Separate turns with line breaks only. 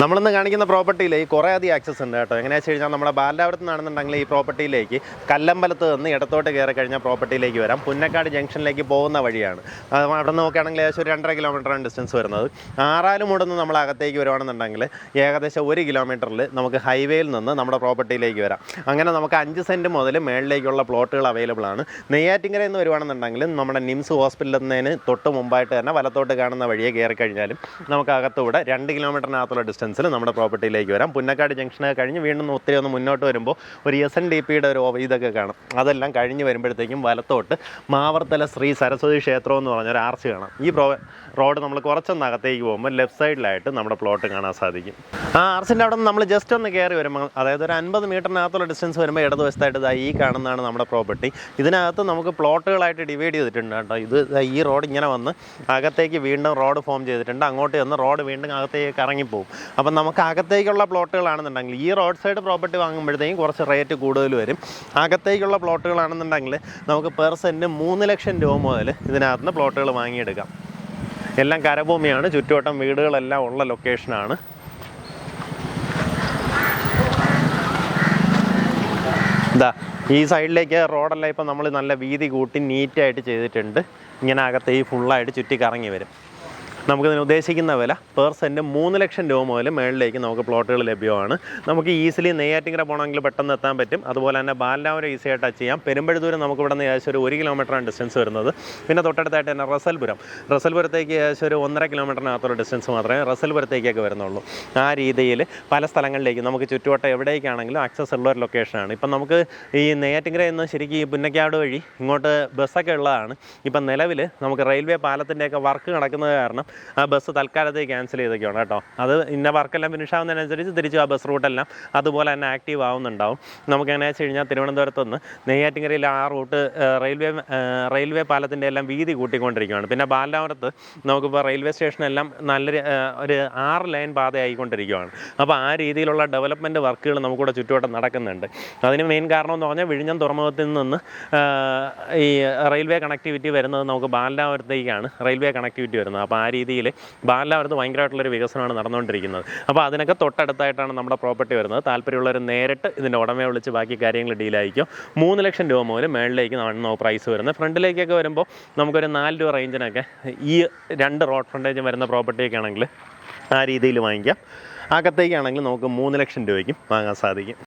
നമ്മളിന്ന് കാണിക്കുന്ന പ്രോപ്പർട്ടിയിലേക്ക് കുറേ അധികം ആക്സസ് ഉണ്ട് കേട്ടോ. എങ്ങനെയാ വെച്ച് കഴിഞ്ഞാൽ നമ്മുടെ ബാലാപുരത്ത് നിന്നാണെന്നുണ്ടെങ്കിൽ ഈ പ്രോപ്പർട്ടിയിലേക്ക് കല്ലമ്പലത്ത് നിന്ന് ഇടത്തോട്ട് കയറി കഴിഞ്ഞാൽ പ്രോപ്പർട്ടിയിലേക്ക് വരാം. പുന്നക്കാട് ജംഗ്ഷനിലേക്ക് പോകുന്ന വഴിയാണ്. അവിടെ നിന്ന് നോക്കുകയാണെങ്കിൽ ഏകദേശം ഒരു രണ്ടര കിലോമീറ്ററാണ് ഡിസ്റ്റൻസ് വരുന്നത്. ആറാലുമൂട് നിന്ന് നമ്മൾ അകത്തേക്ക് വരുവാണെന്നുണ്ടെങ്കിൽ ഏകദേശം ഒരു കിലോമീറ്ററിൽ നമുക്ക് ഹൈവേയിൽ നിന്ന് നമ്മുടെ പ്രോപ്പർട്ടിയിലേക്ക് വരാം. അങ്ങനെ നമുക്ക് അഞ്ച് സെന്റ് മുതൽ മേളിലേക്കുള്ള പ്ലോട്ടുകൾ അവൈലബിൾ ആണ്. നെയ്യാറ്റിങ്കര എന്ന് വരുവാണെന്നുണ്ടെങ്കിൽ നമ്മുടെ നിംസ് ഹോസ്പിറ്റലിൽ നിന്നതിന് തൊട്ട് മുമ്പായിട്ട് തന്നെ വലത്തോട്ട് കാണുന്ന വഴിയെ കയറി കഴിഞ്ഞാലും നമുക്ക് അകത്തൂടെ രണ്ട് കിലോമീറ്ററിനകത്തുള്ള ഡിസ്റ്റൻസിൽ നമ്മുടെ പ്രോപ്പർട്ടിയിലേക്ക് വരാം. പുന്നക്കാട് ജംഗ്ഷൻ കഴിഞ്ഞ് വീണ്ടും ഒത്തിരി ഒന്ന് മുന്നോട്ട് വരുമ്പോൾ ഒരു എസ് എൻ ഡി പിയുടെ ഒരു ഇതൊക്കെ കാണാം. അതെല്ലാം കഴിഞ്ഞ് വരുമ്പോഴത്തേക്കും വലത്തോട്ട് മാവർത്തല ശ്രീ സരസ്വതി ക്ഷേത്രം എന്ന് പറഞ്ഞൊരു ആർച്ച് കാണാം. ഈ പ്രോ റോഡ് നമ്മൾ കുറച്ചൊന്ന് അകത്തേക്ക് പോകുമ്പോൾ ലെഫ്റ്റ് സൈഡിലായിട്ട് നമ്മുടെ പ്ലോട്ട് കാണാൻ സാധിക്കും. ആ ആർച്ചിന്റെ അവിടെ നിന്ന് നമ്മൾ ജസ്റ്റ് ഒന്ന് കയറി വരുമ്പോൾ അതായത് ഒരു അൻപത് മീറ്ററിനകത്തുള്ള ഡിസ്റ്റൻസ് വരുമ്പോൾ ഇടതുവശത്തായിട്ട് ഇതാ ഈ കാണുന്നതാണ് നമ്മുടെ പ്രോപ്പർട്ടി ഇതിനകത്ത് നമുക്ക് പ്ലോട്ടുകളായിട്ട് ഡിവൈഡ് ചെയ്തിട്ടുണ്ട് കേട്ടോ. ഇത് ഈ റോഡ് ഇങ്ങനെ വന്ന് അകത്തേക്ക് വീണ്ടും റോഡ് ഫോം ചെയ്തിട്ടുണ്ട്. അങ്ങോട്ട് ചെന്ന് റോഡ് വീണ്ടും അകത്തേക്ക് ഇറങ്ങിപ്പോവും അപ്പം നമുക്ക് അകത്തേക്കുള്ള പ്ലോട്ടുകളാണെന്നുണ്ടെങ്കിൽ ഈ റോഡ് സൈഡ് പ്രോപ്പർട്ടി വാങ്ങുമ്പോഴത്തേക്കും കുറച്ച് റേറ്റ് കൂടുതൽ വരും. അകത്തേക്കുള്ള പ്ലോട്ടുകളാണെന്നുണ്ടെങ്കിൽ നമുക്ക് പെർ സെന്റ് മൂന്ന് ലക്ഷം രൂപ മുതൽ ഇതിനകത്ത് നിന്ന് പ്ലോട്ടുകൾ വാങ്ങിയെടുക്കാം. എല്ലാം കരഭൂമിയാണ്. ചുറ്റുവട്ടം വീടുകളെല്ലാം ഉള്ള ലൊക്കേഷനാണ്. ഇതാ ഈ സൈഡിലേക്ക് റോഡെല്ലാം ഇപ്പം നമ്മൾ നല്ല വീതി കൂട്ടി നീറ്റായിട്ട് ചെയ്തിട്ടുണ്ട്. ഇങ്ങനെ അകത്ത് ഈ ഫുള്ളായിട്ട് ചുറ്റി കറങ്ങി വരും. നമുക്കിതിന് ഉദ്ദേശിക്കുന്ന വില പെർ സെന്റ് മൂന്ന് ലക്ഷം രൂപ മുതൽ മേളിലേക്ക് നമുക്ക് പ്ലോട്ടുകൾ ലഭ്യമാണ്. നമുക്ക് ഈസിലി നെയ്യാറ്റിങ്കര പോകണമെങ്കിൽ പെട്ടെന്ന് എത്താൻ പറ്റും. അതുപോലെ തന്നെ ബാലരാമരം ഈസി ആയിട്ട് ടച്ച് ചെയ്യാം. പെരുമ്പഴുതൂരം നമുക്ക് ഇവിടെ നിന്ന് ഏകദേശം ഒരു ഒരു കിലോമീറ്ററാണ് ഡിസ്റ്റൻസ് വരുന്നത്. പിന്നെ തൊട്ടടുത്തായിട്ട് തന്നെ റസൽപുരം. റസൽപുരത്തേക്ക് ഏകദേശം ഒരു ഒന്നര കിലോമീറ്ററിനകത്തുള്ള ഡിസ്റ്റൻസ് മാത്രമേ റസൽപുരത്തേക്കൊക്കെ വരുന്നുള്ളൂ. ആ രീതിയിൽ പല സ്ഥലങ്ങളിലേക്ക് നമുക്ക് ചുറ്റുവട്ടം എവിടേക്കാണെങ്കിലും ആക്സസ് ഉള്ള ഒരു ലൊക്കേഷനാണ് ഇപ്പം നമുക്ക് ഈ നെയ്യാറ്റിങ്കര എന്ന് ശരിക്കും ഈ പുന്നക്കാട് വഴി ഇങ്ങോട്ട് ബസ്സൊക്കെ ഉള്ളതാണ്. ഇപ്പം നിലവിൽ നമുക്ക് റെയിൽവേ പാലത്തിന്റെയൊക്കെ വർക്ക് നടക്കുന്നത് കാരണം ആ ബസ് തൽക്കാലത്തേക്ക് ക്യാൻസൽ ചെയ്തൊക്കെയാണ് കേട്ടോ. അത് ഇന്ന വർക്കെല്ലാം ഫിനിഷ് ആവുന്നതിനനുസരിച്ച് തിരിച്ച് ആ ബസ് റൂട്ടെല്ലാം അതുപോലെ തന്നെ ആക്റ്റീവ് ആവുന്നുണ്ടാവും. നമുക്ക് എങ്ങനെ വെച്ച് കഴിഞ്ഞാൽ തിരുവനന്തപുരത്ത് നിന്ന് നെയ്യാറ്റിങ്കരയിൽ ആ റൂട്ട് റെയിൽവേ റെയിൽവേ പാലത്തിന്റെ എല്ലാം വീതി കൂട്ടിക്കൊണ്ടിരിക്കുകയാണ് പിന്നെ ബാലാപുരത്ത് നമുക്കിപ്പോൾ റെയിൽവേ സ്റ്റേഷനെല്ലാം നല്ല ഒരു ആറ് ലൈൻ പാതയായിക്കൊണ്ടിരിക്കുകയാണ് അപ്പോൾ ആ രീതിയിലുള്ള ഡെവലപ്മെന്റ് വർക്കുകൾ നമുക്കിവിടെ ചുറ്റുവട്ടം നടക്കുന്നുണ്ട്. അതിന് മെയിൻ കാരണം എന്ന് പറഞ്ഞാൽ വിഴിഞ്ഞം തുറമുഖത്തിൽ നിന്ന് ഈ റെയിൽവേ കണക്ടിവിറ്റി വരുന്നത് നമുക്ക് ബാലാമരത്തേക്കാണ് റെയിൽവേ കണക്ടിവിറ്റി വരുന്നത്. അപ്പോൾ ആ രീതിയിൽ ബാലരാമരത്ത് ഭയങ്കരമായിട്ടുള്ളൊരു വികസനമാണ് നടന്നുകൊണ്ടിരിക്കുന്നത്. അപ്പോൾ അതിനൊക്കെ തൊട്ടടുത്തായിട്ടാണ് നമ്മുടെ പ്രോപ്പർട്ടി വരുന്നത്. താല്പര്യമുള്ളവർ നേരിട്ട് ഇതിന്റെ ഉടമയെ വിളിച്ച് ബാക്കി കാര്യങ്ങൾ ഡീലായിരിക്കും മൂന്ന് ലക്ഷം രൂപ മുതൽ മേളിലേക്ക് ആണ് പ്രൈസ് വരുന്നത്. ഫ്രണ്ടിലേക്കൊക്കെ വരുമ്പോൾ നമുക്കൊരു നാല് രൂപ റേഞ്ചിനൊക്കെ ഈ രണ്ട് റോഡ് ഫ്രണ്ടേജ് വരുന്ന പ്രോപ്പർട്ടിയൊക്കെ ആണെങ്കിൽ ആ രീതിയിൽ വാങ്ങിക്കാം. അകത്തേക്കാണെങ്കിൽ നമുക്ക് മൂന്ന് ലക്ഷം രൂപയ്ക്കും വാങ്ങാൻ സാധിക്കും.